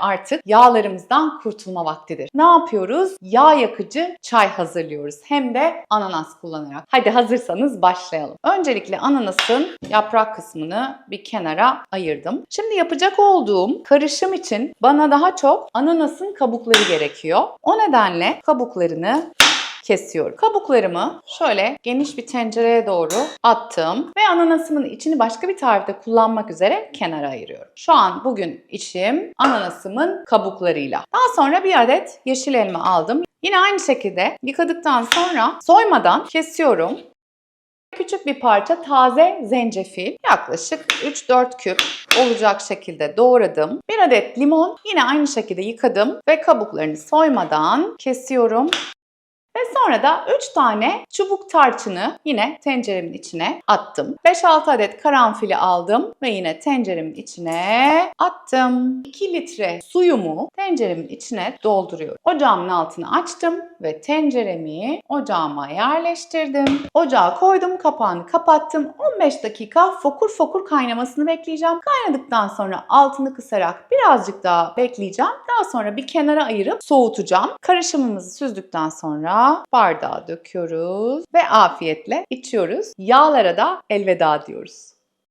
Artık yağlarımızdan kurtulma vaktidir. Ne yapıyoruz? Yağ yakıcı çay hazırlıyoruz. Hem de ananas kullanarak. Hadi hazırsanız başlayalım. Öncelikle ananasın yaprak kısmını bir kenara ayırdım. Şimdi yapacak olduğum karışım için bana daha çok ananasın kabukları gerekiyor. O nedenle kabuklarını kesiyorum. Kabuklarımı şöyle geniş bir tencereye doğru attım ve ananasımın içini başka bir tarifte kullanmak üzere kenara ayırıyorum. Şu an bugün işim ananasımın kabuklarıyla. Daha sonra bir adet yeşil elma aldım. Yine aynı şekilde yıkadıktan sonra soymadan kesiyorum. Küçük bir parça taze zencefil yaklaşık 3-4 küp olacak şekilde doğradım. Bir adet limon yine aynı şekilde yıkadım ve kabuklarını soymadan kesiyorum. Ve sonra da 3 tane çubuk tarçını yine tenceremin içine attım. 5-6 adet karanfili aldım ve yine tenceremin içine attım. 2 litre suyumu tenceremin içine dolduruyorum. Ocağımın altını açtım ve tenceremi ocağıma yerleştirdim. Ocağa koydum, kapağını kapattım. 15 dakika fokur fokur kaynamasını bekleyeceğim. Kaynadıktan sonra altını kısarak birazcık daha bekleyeceğim. Daha sonra bir kenara ayırıp soğutacağım. Karışımımızı süzdükten sonra bardağa döküyoruz ve afiyetle içiyoruz. Yağlara da elveda diyoruz.